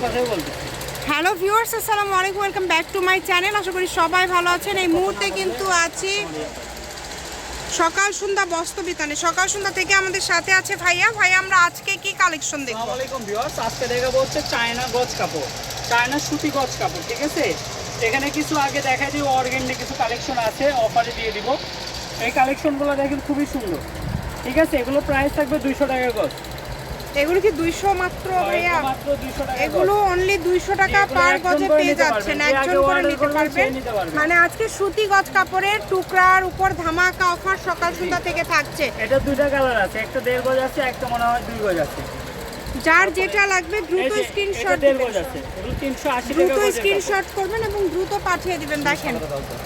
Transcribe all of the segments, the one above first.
Hello viewers আসসালামু আলাইকুম welcome back to my channel আশা করি সবাই ভালো আছেন। এই মুহূর্তে কিন্তু আছি সকাল সন্ধ্যা বস্ত্র বিতানে সকাল সন্ধ্যা থেকে আমাদের সাথে আছে ভাইয়া। ভাইয়া আমরা আজকে কি কালেকশন দেখব? আসসালামু আলাইকুম ভিউয়ার্স আজকে দেখাবো হচ্ছে চায়না গজ কাপড়। চায়না সুতি গজ কাপড় ঠিক আছে? এখানে কিছু আগে দেখাই দিই অর্গেন্ডি কিছু কালেকশন আছে অফারে দিয়ে দিব। এই কালেকশনগুলো দেখেন খুবই সুন্দর। ঠিক আছে? এগুলো প্রাইস থাকবে দুইশো টাকা গজ। এগুলো কি দুইশো মাত্র ভাইয়া? এগুলো অনলি দুইশো টাকা পার গজে পেয়ে যাচ্ছেন একজন করে নিতে পারবেন। মানে আজকে সুতি গজ কাপড়ের টুকরার উপর ধামাকা অফার সকাল সন্ধ্যা থেকে থাকছে। এটা দুইটা কালার আছে একটা দেড় গজ আছে একটা মনে হয় দুই গজ আছে। যার যেটা লাগবে দ্রুত স্ক্রিনশট টাকা দ্রুত স্ক্রিনশট করবেন এবং দ্রুত পাঠিয়ে দিবেন। দেখেন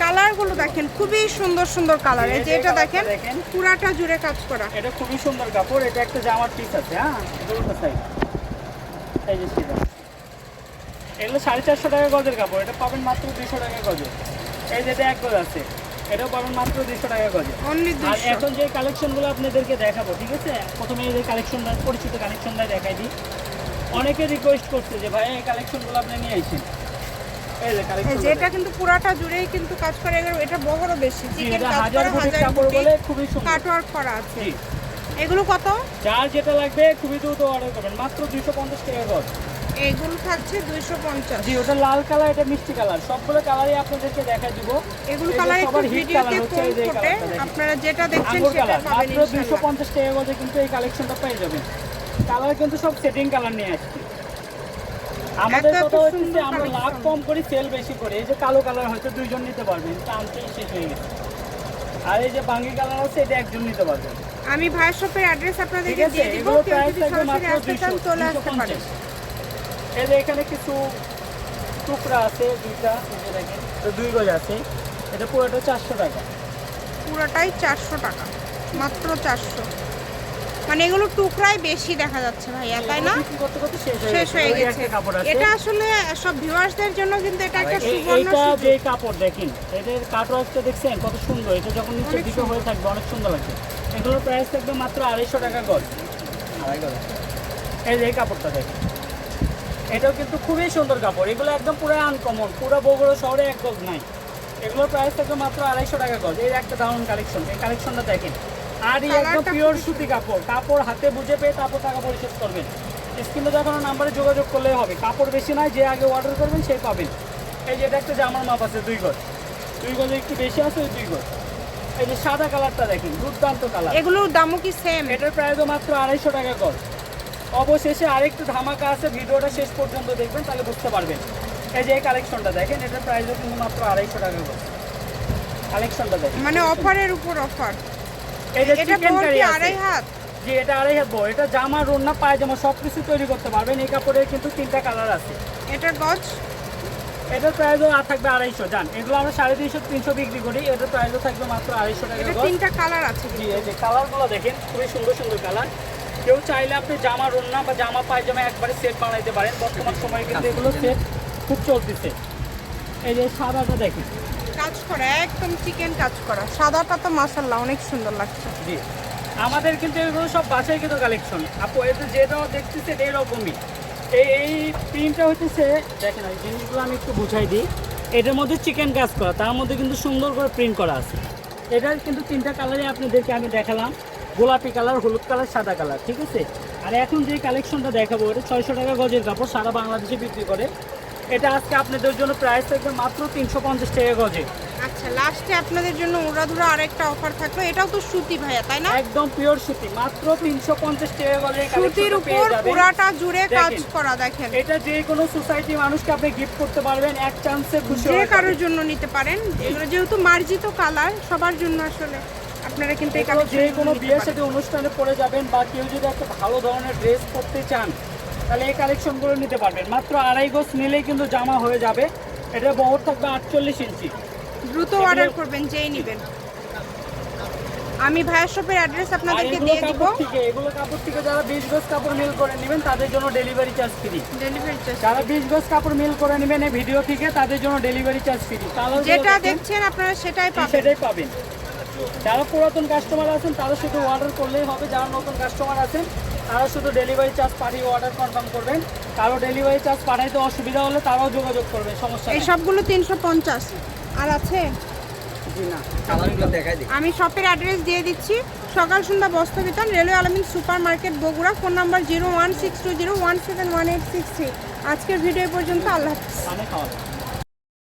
কালারগুলো দেখেন খুবই সুন্দর সুন্দর কালার এই যে এটা দেখেন। পুরাটা জুড়ে কাজ করা। এটা খুবই সুন্দর কাপড় এটা একটা জামার পিস আছে হ্যাঁ? এই যে এগুলো সাড়ে চারশো টাকা গজের কাপড় এটা পাবেন মাত্র দুশো টাকা গজে। এই যে এক গজ আছে। এটাও পাবেন মাত্র টাকা গজে। আর এখন যে কালেকশনগুলো আপনাদেরকে দেখাবো ঠিক আছে? প্রথমে এই যে কালেকশনটা পরিচিত কালেকশনটা দেখাই দিই। অনেকে রিকোয়েস্ট করছে যে ভাই এই কালেকশনগুলো আপনি নিয়ে আইছেন কিন্তু পুরাটা জুড়েই কিন্তু কাজ করে এটা বহরও বেশি। কাটওয়ার্ক করা আছে। এগুলো কত? যার যেটা লাগবে খুবই দ্রুত অর্ডার করবেন। মাত্র দুইশো পঞ্চাশ টাকা গজ। এগুলো থাকছে দুইশো পঞ্চাশ। জি ওটা লাল কালার এটা মিষ্টি কালার। সবগুলো কালারই আপনাদেরকে দেখা দিব। এগুলো কালার একটু সবার হিট ভিডিওতে কালার হচ্ছে কম এই যে ফোটে? আপনারা যেটা দেখছেন সেটা পাবেন ইনশাআল্লাহ। পঞ্চাশ টাকা গজে কিন্তু এই কালেকশনটা পেয়ে যাবেন। কালার কিন্তু সব সেটিং কালার নিয়ে আসছি। আমাদের কথা হচ্ছে আমরা লাভ কম করি সেল বেশি করি। এই যে কালো কালার হয়তো দুইজন নিতে পারবেন টানতেই শেষ হয়ে গেছে। আর এই যে বাঙ্গি কালার আছে এটা একজন নিতে পারবেন আমি ভাইয়ের শপের অ্যাড্রেস আপনাদেরকে দিয়ে দিব। কেউ যদি সরাসরি আসতে চান চলে আসতে পারেন। এই যে এখানে কিছু টুকরা আছে দুইটা এই দেখেন তো দুই গজ আছে। এটা পুরোটা চারশো টাকা। পুরোটাই চারশো টাকা মাত্র চারশো। মানে এগুলো টুকরাই বেশি দেখা যাচ্ছে ভাইয়া তাই না? করতে করতে শেষ হয়ে শেষ গেছে। হয়ে এটা আসলে সব ভিউয়ার্সদের জন্য কিন্তু এটা একটা সুবর্ণ সুযোগ। যে কাপড় দেখেন এটার কাটওয়ার্কটা দেখছেন কত সুন্দর। এটা যখন নিচের দিকে হয়ে থাকবে অনেক সুন্দর লাগবে। এগুলোর প্রাইস থাকবে মাত্র আড়াইশো টাকা গজ। আড়াই গজ এই যে এই কাপড়টা দেখেন। এটাও কিন্তু খুবই সুন্দর কাপড়। এগুলো একদম পুরো আনকমন পুরো বগুড়া শহরে এক গজ নাই। এগুলোর প্রাইস থাকবে মাত্র আড়াইশো টাকা গজ। এই একটা দারুণ কালেকশন এই কালেকশনটা দেখেন। আর এই একদম পিওর সুতি কাপড় কাপড় হাতে বুঝে পেয়ে তারপর টাকা পরিশোধ করবেন। স্ক্রিনে দেখানো নাম্বারে যোগাযোগ করলেই হবে। কাপড় বেশি নয় যে আগে অর্ডার করবেন সেই পাবেন। এই যে এটা একটা জামার মাপ আছে দুই গজ। দুই গজে একটু বেশি আছে ওই দুই গজ। এই যে সাদা কালারটা দেখেন দুর্দান্ত কালার এগুলোর দামও কি সেম এটার প্রাইসও মাত্র আড়াইশো টাকা গজ। অবশেষে আরেকটু ধামাকা আছে ভিডিওটা শেষ পর্যন্ত দেখবেন তাহলে বুঝতে পারবেন। এই যে এই কালেকশনটা দেখেন এটার প্রাইসও কিন্তু মাত্র আড়াইশো টাকা গজ কালেকশনটা দেখেন। মানে অফারের উপর অফার। এই যে চিকেন কারি আড়াই হাত। যে এটা আড়াই হাত বড়। এটা জামা রোনা পায়জামা সব কিছু তৈরি করতে পারবেন। এই কাপড়ের কিন্তু তিনটা কালার আছে। এটার গজ? এটার প্রাইসও আর থাকবে আড়াইশো জান। এগুলো আমরা সাড়ে তিনশো তিনশো বিক্রি করি। এটার প্রাইসও থাকবে মাত্র আড়াইশো টাকা এটা তিনটা কালার আছে জি এই যে কালারগুলো দেখেন খুবই সুন্দর সুন্দর কালার কেউ চাইলে আপনি জামা রন্না বা জামা পায়জামা একবারে সেট বানাইতে পারেন। বর্তমান সময়ে কিন্তু এগুলো সেট খুব চলতেছে। এই যে সাদাটা দেখেন। কাজ করা একদম চিকেন কাজ করা। সাদাটা তো মাসাল্লাহ অনেক সুন্দর লাগছে। জি। আমাদের কিন্তু এগুলো সব বাসায় কিন্তু কালেকশন আপু এটা যেটা দেখতেছে এরকমই। এই এই প্রিন্টটা হচ্ছে দেখেন এই জিনিসগুলো আমি একটু বুঝাই দিই। এটার মধ্যে চিকেন কাজ করা তার মধ্যে কিন্তু সুন্দর করে প্রিন্ট করা আছে। এটার কিন্তু তিনটা কালারই আপনাদেরকে আমি দেখালাম। গোলাপি কালার হলুদ কালার সাদা কালার ঠিক আছে? আর এখন যে কালেকশনটা দেখাবো এটা ছয়শো টাকা গজের কাপড় সারা বাংলাদেশে বিক্রি করে। এটা আজকে আপনাদের জন্য প্রাইস থাকবে মাত্র তিনশো পঞ্চাশ টাকা গজে। আচ্ছা লাস্টে আপনাদের জন্য উড়াধুরা আরেকটা অফার থাকল। এটাও তো সুতি ভাইয়া তাই না? একদম পিওর সুতি মাত্র তিনশো পঞ্চাশ টাকা গজে সুতির উপর। পুরাটা জুড়ে কাজ করা দেখেন। এটা যে কোনো সোসাইটি মানুষকে আপনি গিফট করতে পারবেন এক চান্সে খুশি যে কারোর জন্য নিতে পারেন। এগুলো যেহেতু মার্জিত কালার সবার জন্য আসলে। আপনারা কিন্তু এই যে কোনো বিয়ের সাথে অনুষ্ঠানে পরে যাবেন বা কেউ যদি একটা ভালো ধরনের ড্রেস পরতে চান তাহলে এই কালেকশনগুলো নিতে পারবেন। মাত্র আড়াই গোস নিলেই কিন্তু জামা হয়ে যাবে। এটা বহর থাকবে আটচল্লিশ ইঞ্চি। দ্রুত অর্ডার করবেন যেই নেবেন। আমি ভাইয়ের শপের অ্যাড্রেস আপনাদেরকে দিয়ে দিব। এগুলো কাপড় থেকে যারা বিশ গজ কাপড় মিল করে নেবেন তাদের জন্য delivery charge free delivery charge যারা বিশ গজ কাপড় মিল করে নেবেন এই ভিডিও থেকে তাদের জন্য ডেলিভারি চার্জ ফ্রি যেটা দেখছেন আপনারা সেটাই পাবেন। সেটাই পাবেন। যারা পুরাতন কাস্টমার আছেন তারা শুধু অর্ডার করলেই হবে। যারা নতুন কাস্টমার আছেন তারা শুধু ডেলিভারি চার্জ পাঠিয়ে অর্ডার কনফার্ম করবেন। কারও ডেলিভারি চার্জ পাঠাইতে অসুবিধা হলে তারাও যোগাযোগ করবে সমস্যা এই সবগুলো তিনশো পঞ্চাশ। আর আছে? জি না কালারগুলো দেখাই দিই। আমি শপের অ্যাড্রেস দিয়ে দিচ্ছি। সকাল সন্ধ্যা বস্ত্র বিতান railway Almin super market Bogura. Phone number zero one six two zero one seven one eight six three আজকের ভিডিও পর্যন্ত আল্লাহ হাফিজ।